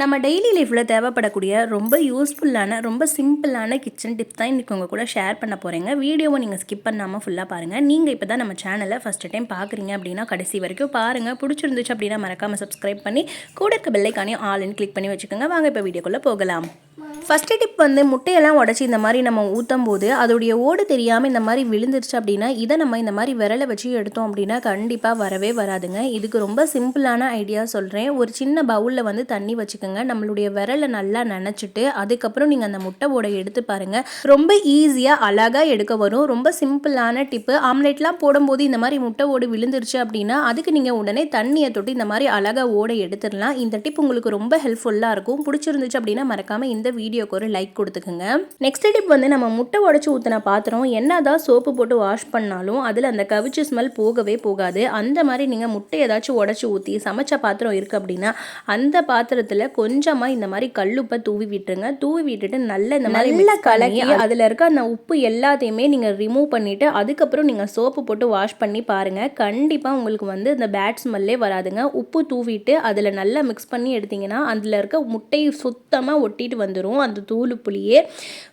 நம்ம டெய்லி லைஃப்பில் தேவைப்படக்கூடிய ரொம்ப யூஸ்ஃபுல்லான ரொம்ப சிம்பிளான கிச்சன் டிப்ஸ் தான் இன்றைக்கி உங்கள் கூட ஷேர் பண்ண போகிறேங்க வீடியோவை நீங்கள் ஸ்கிப் பண்ணாமல் ஃபுல்லாக பாருங்கள் நீங்கள் இப்போ தான் நம்ம சேனலை ஃபஸ்ட்டு டைம் பார்க்குறீங்க அப்படின்னா கடைசி வரைக்கும் பாருங்கள் பிடிச்சிருந்துச்சு அப்படின்னா மறக்காமல் சப்ஸ்கிரைப் பண்ணி கூட இருக்க பெல்லைக்கானையும் ஆல்னு கிளிக் பண்ணி வச்சுக்கோங்க. வாங்க இப்போ வீடியோக்குள்ளே போகலாம். ஃபஸ்ட்டு டிப் வந்து முட்டையெல்லாம் உடச்சி இந்த மாதிரி நம்ம ஊற்றும் போது அதோடைய ஓடு தெரியாமல் இந்த மாதிரி விழுந்துருச்சு அப்படின்னா இதை நம்ம இந்த மாதிரி விரலை வச்சு எடுத்தோம் அப்படின்னா கண்டிப்பாக வரவே வராதுங்க. இதுக்கு ரொம்ப சிம்பிளான ஐடியா சொல்கிறேன் ஒரு சின்ன பவுலில் வந்து தண்ணி வச்சுக்கோங்க. நம்மளுடைய விரலை நல்லா நினச்சிட்டு அதுக்கப்புறம் நீங்கள் அந்த முட்டை ஓடை எடுத்து பாருங்கள் ரொம்ப ஈஸியாக அழகாக எடுக்க வரும். ரொம்ப சிம்பிளான டிப்பு. ஆம்லேட்லாம் போடும்போது இந்த மாதிரி முட்டை ஓடு விழுந்துருச்சு அப்படின்னா அதுக்கு நீங்கள் உடனே தண்ணியை தொட்டு இந்த மாதிரி அழகாக ஓடை எடுத்துடலாம். இந்த டிப் உங்களுக்கு ரொம்ப ஹெல்ப்ஃபுல்லாக இருக்கும். பிடிச்சிருந்துச்சு அப்படின்னா மறக்காமல் இந்த வீடியோக்கு ஒரு லைக் கொடுத்துக்குங்க. நெக்ஸ்ட் டிப் வந்து நம்ம முட்டை உடச்சி ஊற்றின பாத்திரம் என்னதான் சோப்பு போட்டு வாஷ் பண்ணாலும் அதில் அந்த கவிச்சு ஸ்மெல் போகவே போகாது. அந்த மாதிரி நீங்கள் முட்டை ஏதாச்சும் உடச்சி ஊற்றி சமைச்ச பாத்திரம் இருக்குது அப்படின்னா அந்த பாத்திரத்தில் கொஞ்சமாக இந்த மாதிரி கல்லுப்பை தூவி விட்டுருங்க. தூவி விட்டுட்டு நல்ல இந்த மாதிரி நல்லா கலக்கி அதில் இருக்க அந்த உப்பு எல்லாத்தையுமே நீங்கள் ரிமூவ் பண்ணிவிட்டு அதுக்கப்புறம் நீங்கள் சோப்பு போட்டு வாஷ் பண்ணி பாருங்கள் கண்டிப்பாக உங்களுக்கு வந்து இந்த பேட் ஸ்மெல்லே வராதுங்க. உப்பு தூவிட்டு அதில் நல்லா மிக்ஸ் பண்ணி எடுத்தீங்கன்னா அதில் இருக்க முட்டை சுத்தமாக ஒட்டிட்டு வந்துடும் அந்த தூளுப்புலியே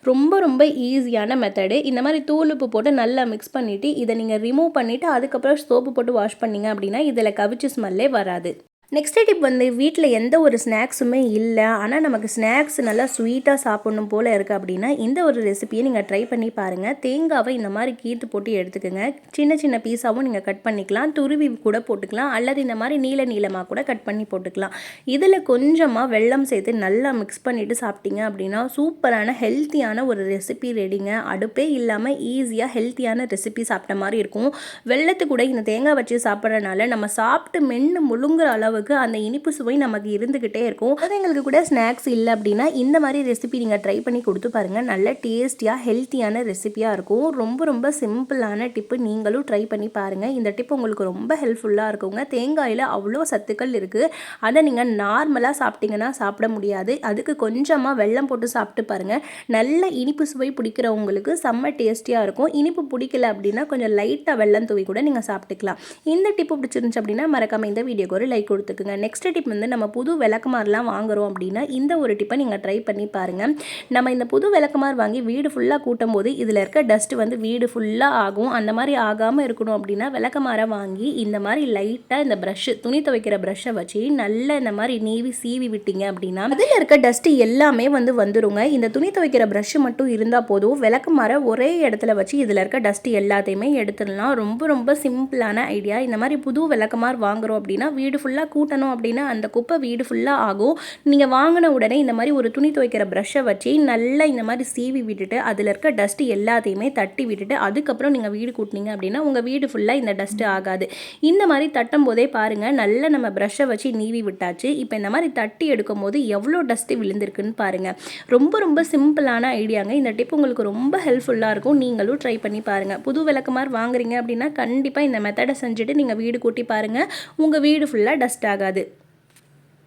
ரொம்ப ரொம்ப ஈஸியான மெத்தடு இந்த மாதிரி தூளுப்பு போட்டு நல்லா மிக்ஸ் பண்ணிவிட்டு இதை நீங்கள் ரிமூவ் பண்ணிவிட்டு அதுக்கப்புறம் சோப்பு போட்டு வாஷ் பண்ணீங்க அப்படின்னா இதில் கவிச்சு ஸ்மெல்லே வராது. நெக்ஸ்ட் டிப் வந்து வீட்டில் எந்த ஒரு ஸ்நாக்ஸுமே இல்லை. ஆனால் நமக்கு ஸ்நாக்ஸ் நல்லா ஸ்வீட்டாக சாப்பிடணும் போல் இருக்குது அப்படின்னா இந்த ஒரு ரெசிபியை நீங்கள் ட்ரை பண்ணி பாருங்கள் தேங்காவை இந்த மாதிரி கீத்து போட்டு எடுத்துக்கோங்க. சின்ன சின்ன பீஸாகவும் நீங்கள் கட் பண்ணிக்கலாம். துருவி கூட போட்டுக்கலாம். அல்லது இந்த மாதிரி நீல நீளமாக கூட கட் பண்ணி போட்டுக்கலாம். இதில் கொஞ்சமாக வெல்லம் சேர்த்து நல்லா மிக்ஸ் பண்ணிவிட்டு சாப்பிட்டீங்க அப்படின்னா சூப்பரான ஹெல்த்தியான ஒரு ரெசிபி ரெடிங்க அடுப்பே இல்லாமல் ஈஸியாக ஹெல்த்தியான ரெசிபி சாப்பிட்ட மாதிரி இருக்கும். வெள்ளத்து கூட இந்த தேங்காய் வச்சு சாப்பிட்றனால நம்ம சாப்பிட்டு மென்று முழுங்குற அளவுக்கு அந்த இனிப்பு சுவை நமக்கு இருந்துக்கிட்டே இருக்கும். குழந்தைங்களுக்கு கூட ஸ்நாக்ஸ் இல்லை அப்படின்னா இந்த மாதிரி ரெசிபி நீங்கள் ட்ரை பண்ணி கொடுத்து பாருங்கள் நல்ல டேஸ்டியாக ஹெல்த்தியான ரெசிபியாக இருக்கும். ரொம்ப ரொம்ப சிம்பிளான டிப்பு நீங்களும் ட்ரை பண்ணி பாருங்கள் இந்த டிப் உங்களுக்கு ரொம்ப ஹெல்ப்ஃபுல்லாக இருக்குங்க. தேங்காயில் அவ்வளோ சத்துக்கள் இருக்குது அதை நீங்கள் நார்மலாக சாப்பிட்டீங்கன்னா சாப்பிட முடியாது. அதுக்கு கொஞ்சமாக வெள்ளம் போட்டு சாப்பிட்டு பாருங்கள் நல்ல இனிப்பு சுவை பிடிக்கிறவங்களுக்கு செம்ம டேஸ்டியாக இருக்கும். இனிப்பு பிடிக்கல அப்படின்னா கொஞ்சம் லைட்டாக வெல்லம் தூவி கூட நீங்கள் சாப்பிட்டுக்கலாம். இந்த டிப்பு பிடிச்சிருந்துச்சு அப்படின்னா மறக்காமல் இந்த வீடியோக்கு ஒரு லைக் கொடுத்துக்குங்க. நெக்ஸ்ட் டிப் வந்து நம்ம புது விளக்குமாறுலாம் வாங்குறோம் அப்படின்னா இந்த ஒரு டிப்பை நீங்கள் ட்ரை பண்ணி பாருங்கள் நம்ம இந்த புது விளக்குமாறு வாங்கி வீடு ஃபுல்லாக கூட்டும் போது இதில் இருக்க டஸ்ட்டு வந்து வீடு ஃபுல்லாக ஆகும். அந்த மாதிரி ஆகாமல் இருக்கணும் அப்படின்னா விளக்குமாரை வாங்கி இந்த மாதிரி லைட்டாக இந்த ப்ரஷ்ஷு துணி துவைக்கிற ப்ரஷ்ஷை வச்சு நல்லா இந்த மாதிரி நீவி சீவி விட்டீங்க அப்படின்னா அதில் இருக்க டஸ்ட்டு எல்லாமே வந்து வந்துருங்க. இந்த துணி துவைக்கிற ப்ரஷ்ஷு மட்டும் இருந்தால் போதும். விளக்குமாரை ஒரே இடத்துல வச்சு இதில் இருக்க டஸ்ட்டு எல்லாத்தையுமே எடுத்துடலாம். ரொம்ப ரொம்ப சிம்பிளான ஐடியா இந்த மாதிரி புது விளக்குமாறு வாங்குறோம் அப்படின்னா வீடு ஃபுல்லாக கூட்டணும் அப்படின்னா அந்த குப்பை வீடு ஃபுல்லாக ஆகும். நீங்கள் வாங்கின உடனே இந்த மாதிரி ஒரு துணி துவைக்கிற ப்ரஷ்ஷை வச்சு நல்லா இந்த மாதிரி சீவி விட்டுட்டு அதில் இருக்க டஸ்ட்டு எல்லாத்தையுமே தட்டி விட்டுட்டு அதுக்கப்புறம் நீங்கள் வீடு கூட்டினீங்க அப்படின்னா உங்கள் வீடு ஃபுல்லாக இந்த டஸ்ட்டு ஆகாது. இந்த மாதிரி தட்டும் போதே பாருங்கள் நல்லா நம்ம ப்ரஷ்ஷை வச்சு நீவி விட்டாச்சு. இப்போ இந்த மாதிரி தட்டி எடுக்கும் போது எவ்வளோ டஸ்ட்டு விழுந்திருக்குன்னு பாருங்கள் ரொம்ப ரொம்ப சிம்பிளான ஐடியாங்க இந்த டிப் உங்களுக்கு ரொம்ப ஹெல்ப்ஃபுல்லாக இருக்கும். நீங்களும் ட்ரை பண்ணி பாருங்கள் புது விளக்குமாறு வாங்குறீங்க அப்படின்னா கண்டிப்பாக இந்த மெத்தடை செஞ்சுட்டு நீங்கள் வீடு கூட்டி பாருங்கள் உங்கள் வீடு ஃபுல்லாக டஸ்ட் ஆகாது.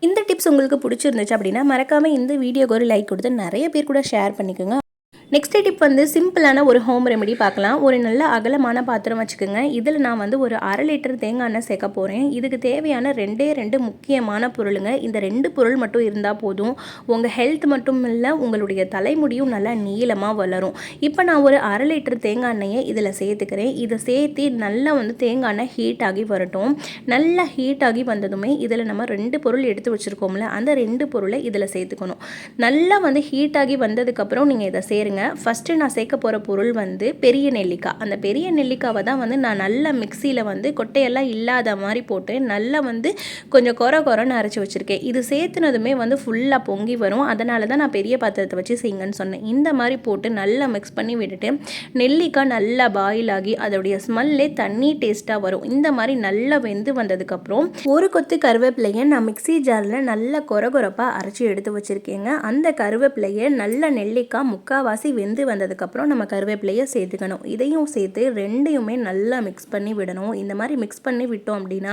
இந்த டிப்ஸ் உங்களுக்கு பிடிச்சிருந்துச்சு அப்படின்னா மறக்காமல் இந்த வீடியோக்கு ஒரு லைக் கொடுத்து நிறைய பேர் கூட ஷேர் பண்ணிக்கோங்க. நெக்ஸ்ட் டிப் வந்து சிம்பிளான ஒரு ஹோம் ரெமெடி பார்க்கலாம். ஒரு நல்ல அகலமான பாத்திரம் வச்சுக்கோங்க. இதில் நான் வந்து ஒரு அரை லிட்டர் தேங்காய் எண்ணெய் சேர்க்க போகிறேன் இதுக்கு தேவையான ரெண்டே ரெண்டு முக்கியமான பொருளுங்க. இந்த ரெண்டு பொருள் மட்டும் இருந்தால் போதும். உங்கள் ஹெல்த் மட்டும் இல்லை உங்களுடைய தலைமுடியும் நல்லா நீளமாக வளரும். இப்போ நான் ஒரு அரை லிட்டர் தேங்காய் எண்ணெயை இதில் சேர்த்துக்கிறேன். இதை சேர்த்து நல்லா வந்து தேங்காய் எண்ணெய் ஹீட் ஆகி வரட்டும். நல்லா ஹீட் ஆகி வந்ததுமே இதில் நம்ம ரெண்டு பொருள் எடுத்து வச்சுருக்கோம்ல அந்த ரெண்டு பொருளை இதில் சேர்த்துக்கணும். நல்லா வந்து ஹீட் ஆகி வந்ததுக்கப்புறம் நீங்கள் இதை சேருங்க. பாருங்கள் ஃபஸ்ட்டு நான் சேர்க்க போகிற பொருள் வந்து பெரிய நெல்லிக்காய் அந்த பெரிய நெல்லிக்காவை தான் வந்து நான் நல்லா மிக்சியில் வந்து கொட்டையெல்லாம் இல்லாத மாதிரி போட்டு நல்லா வந்து கொஞ்சம் குறை குறைன்னு அரைச்சி வச்சுருக்கேன். இது சேர்த்துனதுமே வந்து ஃபுல்லாக பொங்கி வரும். அதனால தான் நான் பெரிய பாத்திரத்தை வச்சு செய்யுங்கன்னு சொன்னேன். இந்த மாதிரி போட்டு நல்லா மிக்ஸ் பண்ணி விட்டுட்டு நெல்லிக்காய் நல்லா பாயில் ஆகி அதோடைய ஸ்மெல்லே தண்ணி டேஸ்ட்டாக வரும். இந்த மாதிரி நல்லா வெந்து வந்ததுக்கப்புறம் ஒரு கொத்து கருவேப்பிலையை நான் மிக்சி ஜாரில் நல்லா குறை குறைப்பாக அரைச்சி எடுத்து வச்சுருக்கேங்க. அந்த கருவேப்பிலையை நல்ல நெல்லிக்காய் முக்கால்வாசி பாசி வெந்து வந்ததுக்கப்புறம் நம்ம கருவேப்பிலையை சேர்த்துக்கணும். இதையும் சேர்த்து ரெண்டையுமே நல்லா மிக்ஸ் பண்ணி விடணும். இந்த மாதிரி மிக்ஸ் பண்ணி விட்டோம் அப்படின்னா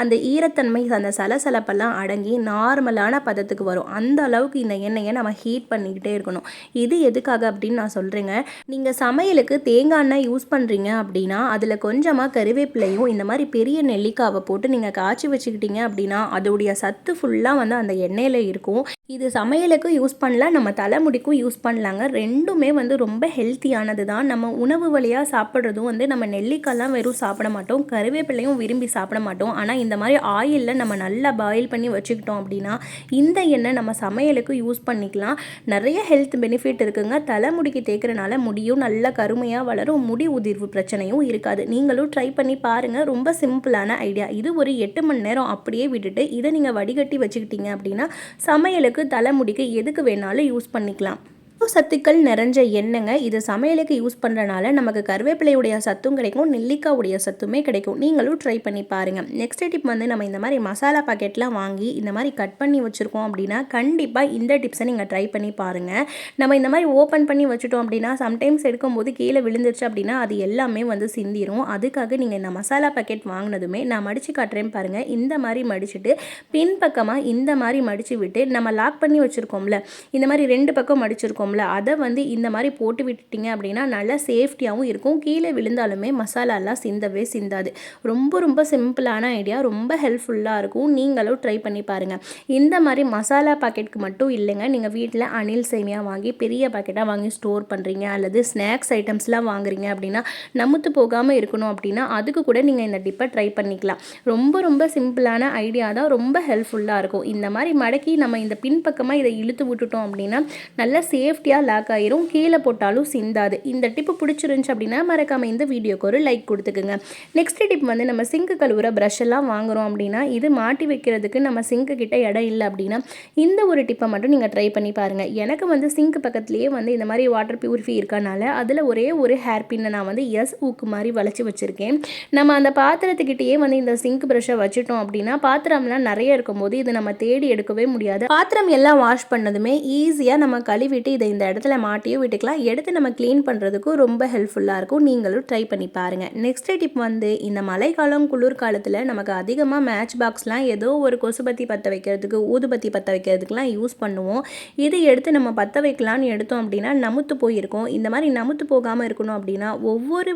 அந்த ஈரத்தன்மை அந்த சலசலப்பெல்லாம் அடங்கி நார்மலான பதத்துக்கு வரும். அந்த அளவுக்கு இந்த எண்ணெயை நம்ம ஹீட் பண்ணிக்கிட்டே இருக்கணும். இது எதுக்காக அப்படின்னு நான் சொல்கிறேங்க நீங்கள் சமையலுக்கு தேங்காய் எண்ணெய் யூஸ் பண்ணுறீங்க அப்படின்னா அதில் கொஞ்சமாக கருவேப்பிலையும் இந்த மாதிரி பெரிய நெல்லிக்காவை போட்டு நீங்கள் காய்ச்சி வச்சுக்கிட்டீங்க அப்படின்னா அதோடைய சத்து ஃபுல்லாக வந்து அந்த எண்ணெயில் இருக்கும். இது சமையலுக்கும் யூஸ் பண்ணலாம் நம்ம தலைமுடிக்கும் யூஸ் பண்ணலாங்க. ரெண்டுமே வந்து ரொம்ப ஹெல்த்தியானது தான். நம்ம உணவு வழியாக சாப்பிட்றதும் வந்து நம்ம நெல்லிக்காய்லாம் வெறும் சாப்பிட மாட்டோம். கருவேப்பிலையும் விரும்பி சாப்பிட மாட்டோம். ஆனால் இந்த மாதிரி ஆயிலில் நம்ம நல்லா பாயில் பண்ணி வச்சுக்கிட்டோம் அப்படின்னா இந்த எண்ணெய் நம்ம சமையலுக்கு யூஸ் பண்ணிக்கலாம். நிறைய ஹெல்த் பெனிஃபிட் இருக்குங்க. தலைமுடிக்கு தேய்க்கிறனால முடியும். நல்லா கருமையாக வளரும். முடி உதிர்வு பிரச்சனையும் இருக்காது. நீங்களும் ட்ரை பண்ணி பாருங்கள் ரொம்ப சிம்பிளான ஐடியா இது ஒரு எட்டு மணி நேரம் அப்படியே விட்டுட்டு இதை நீங்கள் வடிகட்டி வச்சுக்கிட்டீங்க அப்படின்னா சமையலுக்கு தலைமுடிக்கு எதுக்கு வேணாலும் யூஸ் பண்ணிக்கலாம். சத்துக்கள் நிறைஞ்ச எண்ணெய்ங்க. இது சமையலுக்கு யூஸ் பண்ணுறனால நமக்கு கருவேப்பிலையுடைய சத்தும் கிடைக்கும் நெல்லிக்காவுடைய சத்துமே கிடைக்கும். நீங்களும் ட்ரை பண்ணி பாருங்கள் நெக்ஸ்ட் டிப் வந்து நம்ம இந்த மாதிரி மசாலா பாக்கெட்லாம் வாங்கி இந்த மாதிரி கட் பண்ணி வச்சுருக்கோம் அப்படின்னா கண்டிப்பாக இந்த டிப்ஸை நீங்கள் ட்ரை பண்ணி பாருங்கள் நம்ம இந்த மாதிரி ஓப்பன் பண்ணி வச்சுட்டோம் அப்படின்னா சம்டைம்ஸ் எடுக்கும்போது கீழே விழுந்துருச்சு அப்படின்னா அது எல்லாமே வந்து சிந்திரும். அதுக்காக நீங்கள் இந்த மசாலா பாக்கெட் வாங்கினதுமே நான் மடித்து காட்டுறேன் பாருங்கள் இந்த மாதிரி மடிச்சுட்டு பின்பக்கமாக இந்த மாதிரி மடித்து விட்டு நம்ம லாக் பண்ணி வச்சுருக்கோம்ல இந்த மாதிரி ரெண்டு பக்கம் மடிச்சிருக்கோம் இருக்கும்ல அதை வந்து இந்த மாதிரி போட்டு விட்டுட்டிங்க அப்படின்னா நல்லா சேஃப்டியாகவும் இருக்கும். கீழே விழுந்தாலுமே மசாலாலாம் சிந்தவே சிந்தாது. ரொம்ப ரொம்ப சிம்பிளான ஐடியா. ரொம்ப ஹெல்ப்ஃபுல்லாக இருக்கும். நீங்களும் ட்ரை பண்ணி பாருங்கள் இந்த மாதிரி மசாலா பாக்கெட்டுக்கு மட்டும் இல்லைங்க. நீங்கள் வீட்டில் அணில் சேமியா வாங்கி பெரிய பாக்கெட்டாக வாங்கி ஸ்டோர் பண்ணுறீங்க அல்லது ஸ்நாக்ஸ் ஐட்டம்ஸ்லாம் வாங்குறீங்க அப்படின்னா நமுத்து போகாமல் இருக்கணும் அப்படின்னா அதுக்கு கூட நீங்கள் இந்த டிப்பை ட்ரை பண்ணிக்கலாம். ரொம்ப ரொம்ப சிம்பிளான ஐடியா தான். ரொம்ப ஹெல்ப்ஃபுல்லாக இருக்கும். இந்த மாதிரி மடக்கி நம்ம இந்த பின்பக்கமாக இதை இழுத்து விட்டுட்டோம் அப்படின்னா நல்லா சேஃப் சேஃப்டியாக லாக் ஆயிரும். கீழே போட்டாலும் சிந்தாது. இந்த டிப்பு பிடிச்சிருந்துச்சு அப்படின்னா மறக்காமல் இந்த வீடியோக்கு ஒரு லைக் கொடுத்துக்குங்க. நெக்ஸ்ட் டிப் வந்து நம்ம சிங்க்கு கழுவுற ப்ரஷ் எல்லாம் வாங்குகிறோம் அப்படின்னா இது மாட்டி வைக்கிறதுக்கு நம்ம சிங்க்கு கிட்ட இடம் இல்லை அப்படின்னா இந்த ஒரு டிப்பை மட்டும் நீங்கள் ட்ரை பண்ணி பாருங்கள் எனக்கு வந்து சிங்க் பக்கத்துலேயே வந்து இந்த மாதிரி வாட்டர் பியூரிஃபை இருக்கனால அதில் ஒரே ஒரு ஹேர் பின்னை நான் வந்து எஸ் ஊக்கு மாதிரி வளைச்சி வச்சுருக்கேன். நம்ம அந்த பாத்திரத்துக்கிட்டேயே வந்து இந்த சிங்க் ப்ரஷ்ஷை வச்சுட்டோம் அப்படின்னா பாத்திரம்லாம் நிறைய இருக்கும்போது இது நம்ம தேடி எடுக்கவே முடியாது. பாத்திரம் எல்லாம் வாஷ் பண்ணதுமே ஈஸியாக நம்ம கழுவிட்டு இதை இந்த இடத்துல மாட்டியும் விட்டுக்கலாம். எடுத்து நம்ம க்ளீன் பண்ணுறதுக்கும் ரொம்ப ஹெல்ப்ஃபுல்லாக இருக்கும். நீங்களும் ட்ரை பண்ணி பாருங்கள் நெக்ஸ்ட் டிப் வந்து இந்த மழைக்காலம் குளிர்காலத்தில் நமக்கு அதிகமாக மேட்ச் பாக்ஸ்லாம் ஏதோ ஒரு கொசுபத்தி பற்ற வைக்கிறதுக்கு ஊதுபத்தி பற்ற வைக்கிறதுக்குலாம் யூஸ் பண்ணுவோம். இது எடுத்து நம்ம பற்ற வைக்கலான்னு எடுத்தோம் அப்படின்னா நமுத்து போயிருக்கோம். இந்த மாதிரி நமுத்து போகாமல் இருக்கணும் அப்படின்னா ஒவ்வொரு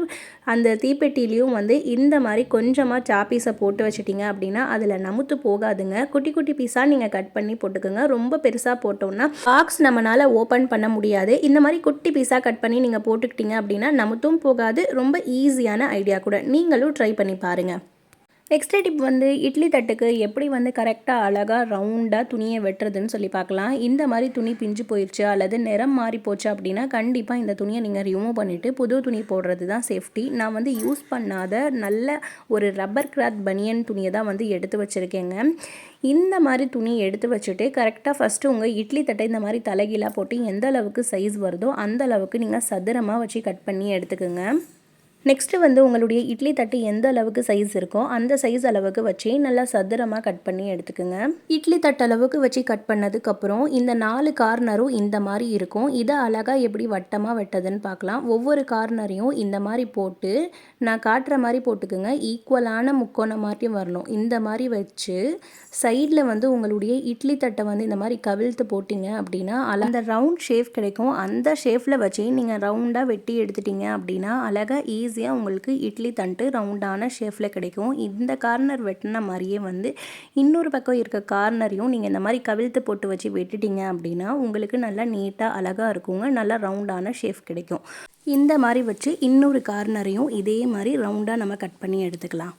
அந்த தீப்பெட்டிலையும் வந்து இந்த மாதிரி கொஞ்சமாக சாப்பீஸை போட்டு வச்சிட்டிங்க அப்படின்னா அதில் நமுத்து போகாதுங்க. குட்டி குட்டி பீஸாக நீங்கள் கட் பண்ணி போட்டுக்கோங்க. ரொம்ப பெருசாக போட்டோம்னா பாக்ஸ் நம்மளால் ஓப்பன் பண்ண பண்ண முடியாது. இந்த மாதிரி குட்டி பீஸாக கட் பண்ணி நீங்கள் போட்டுக்கிட்டீங்க அப்படின்னா நமத்தும் போகாது. ரொம்ப ஈஸியான ஐடியா கூட. நீங்களும் ட்ரை பண்ணி பாருங்கள் நெக்ஸ்ட் டிப் வந்து இட்லி தட்டுக்கு எப்படி வந்து கரெக்டாக அழகாக ரவுண்டாக துணியை வெட்டுறதுன்னு சொல்லி பார்க்கலாம். இந்த மாதிரி துணி பிஞ்சு போயிடுச்சு அல்லது நிறம் மாறி போச்சு அப்படின்னா கண்டிப்பாக இந்த துணியை நீங்கள் ரிமூவ் பண்ணிவிட்டு புது துணி போடுறது தான் சேஃப்டி நான் வந்து யூஸ் பண்ணாத நல்ல ஒரு ரப்பர் கிராத் பனியன் துணியை தான் வந்து எடுத்து வச்சுருக்கேங்க. இந்த மாதிரி துணி எடுத்து வச்சுட்டு கரெக்டாக ஃபஸ்ட்டு உங்கள் இட்லி தட்டை இந்த மாதிரி தலைகீழாக போட்டு எந்த அளவுக்கு சைஸ் வருதோ அந்த அளவுக்கு நீங்கள் சதுரமாக வச்சு கட் பண்ணி எடுத்துக்கோங்க. நெக்ஸ்ட்டு வந்து உங்களுடைய இட்லி தட்டு எந்த அளவுக்கு சைஸ் இருக்கோ அந்த சைஸ் அளவுக்கு வச்சு நல்லா சதுரமாக கட் பண்ணி எடுத்துக்கோங்க. இட்லி தட்டு அளவுக்கு வச்சு கட் பண்ணதுக்கப்புறம் இந்த நாலு கார்னரும் இந்த மாதிரி இருக்கும். இதை அழகாக எப்படி வட்டமாக வெட்டதுன்னு பார்க்கலாம். ஒவ்வொரு கார்னரையும் இந்த மாதிரி போட்டு நான் காட்டுற மாதிரி போட்டுக்கோங்க. ஈக்குவலான முக்கோணம் மாதிரியும் வரணும். இந்த மாதிரி வச்சு சைடில் வந்து உங்களுடைய இட்லி தட்டை வந்து இந்த மாதிரி கவிழ்த்து போட்டிங்க அப்படின்னா அந்த ரவுண்ட் ஷேப் கிடைக்கும். அந்த ஷேப்பில் வச்சு நீங்கள் ரவுண்டாக வெட்டி எடுத்துட்டீங்க அப்படின்னா அழகாக ஈஸி ஈஸியாக உங்களுக்கு இட்லி தண்டு ரவுண்டான ஷேஃபில் கிடைக்கும். இந்த கார்னர் வெட்டின மாதிரியே வந்து இன்னொரு பக்கம் இருக்க கார்னரையும் நீங்கள் இந்த மாதிரி கவிழ்த்து போட்டு வச்சு வெட்டிட்டீங்க அப்படின்னா உங்களுக்கு நல்லா நீட்டாக அழகாக இருக்குங்க. நல்லா ரவுண்டான ஷேஃப் கிடைக்கும். இந்த மாதிரி வச்சு இன்னொரு கார்னரையும் இதே மாதிரி ரவுண்டாக நம்ம கட் பண்ணி எடுத்துக்கலாம்.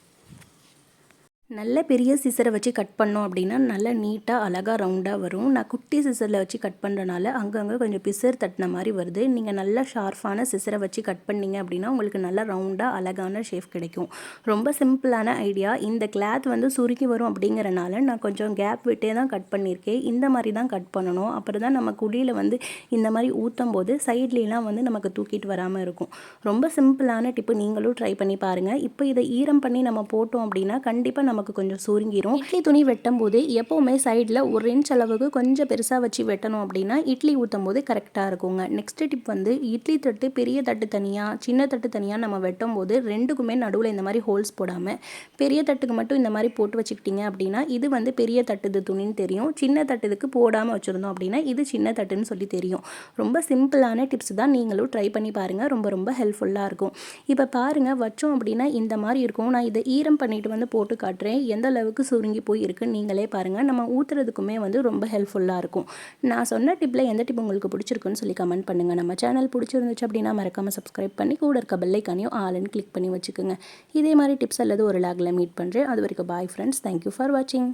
நல்ல பெரிய சிசரை வச்சு கட் பண்ணோம் அப்படின்னா நல்லா நீட்டாக அழகாக ரவுண்டாக வரும். நான் குட்டி சிசரில் வச்சு கட் பண்ணுறனால அங்கங்கே கொஞ்சம் பிசர் தட்டின மாதிரி வருது. நீங்கள் நல்லா ஷார்ப்பான சிசரை வச்சு கட் பண்ணிங்க அப்படின்னா உங்களுக்கு நல்லா ரவுண்டாக அழகான ஷேப் கிடைக்கும். ரொம்ப சிம்பிளான ஐடியா இந்த கிளாத் வந்து சுருக்கி வரும் அப்படிங்கிறனால நான் கொஞ்சம் கேப் விட்டே தான் கட் பண்ணியிருக்கேன். இந்த மாதிரி தான் கட் பண்ணணும். அப்புறம் தான் நம்ம குழியில் வந்து இந்த மாதிரி ஊற்றும் போது சைட்லாம் வந்து நமக்கு தூக்கிட்டு வராமல் இருக்கும். ரொம்ப சிம்பிளான டிப்பு நீங்களும் ட்ரை பண்ணி பாருங்கள் இப்போ இதை ஈரம் பண்ணி நம்ம போட்டோம் அப்படின்னா கண்டிப்பாக நம்ம நமக்கு கொஞ்சம் சுருங்கிரும். இட்லி துணி வெட்டும் போது எப்போவுமே சைடில் ஒரு இன்ச் அளவுக்கு கொஞ்சம் பெருசாக வச்சு வெட்டணும் அப்படின்னா இட்லி ஊற்றும் போது கரெக்டாக இருக்குங்க. நெக்ஸ்ட் டிப் வந்து இட்லி தட்டு பெரிய தட்டு தனியாக சின்ன தட்டு தனியாக நம்ம வெட்டும் போது ரெண்டுக்குமே நடுவில் இந்த மாதிரி ஹோல்ஸ் போடாமல் பெரிய தட்டுக்கு மட்டும் இந்த மாதிரி போட்டு வச்சுக்கிட்டிங்க அப்படின்னா இது வந்து பெரிய தட்டுது துணின்னு தெரியும். சின்ன தட்டுதுக்கு போடாமல் வச்சுருந்தோம் அப்படின்னா இது சின்ன தட்டுன்னு சொல்லி தெரியும். ரொம்ப சிம்பிளான டிப்ஸ் தான் நீங்களும் ட்ரை பண்ணி பாருங்கள் ரொம்ப ரொம்ப ஹெல்ப்ஃபுல்லாக இருக்கும். இப்போ பாருங்கள் வச்சோம் அப்படின்னா இந்த மாதிரி இருக்கும். நான் இதை ஈரம் பண்ணிட்டு வந்து போட்டு காட்டுறேன். பாருங்களேன் எந்த அளவுக்கு சுருங்கி போய் இருக்குன்னு நீங்களே பாருங்கள் நம்ம ஊற்றுறதுக்குமே வந்து ரொம்ப ஹெல்ப்ஃபுல்லாக இருக்கும். நான் சொன்ன டிப்பில் எந்த டிப் உங்களுக்கு பிடிச்சிருக்குன்னு சொல்லி கமெண்ட் பண்ணுங்கள் நம்ம சேனல் பிடிச்சிருந்துச்சு அப்படின்னா மறக்காமல் சப்ஸ்கிரைப் பண்ணி கூட இருக்க பெல்லைக்கானையும் ஆளுன்னு கிளிக் பண்ணி வச்சுக்கோங்க. இதே மாதிரி டிப்ஸ் அல்லது ஒரு லாகில் மீட் பண்ணுறேன் அது வரைக்கும் பாய் ஃப்ரெண்ட்ஸ் தேங்க்யூ ஃபார் வாட்சிங்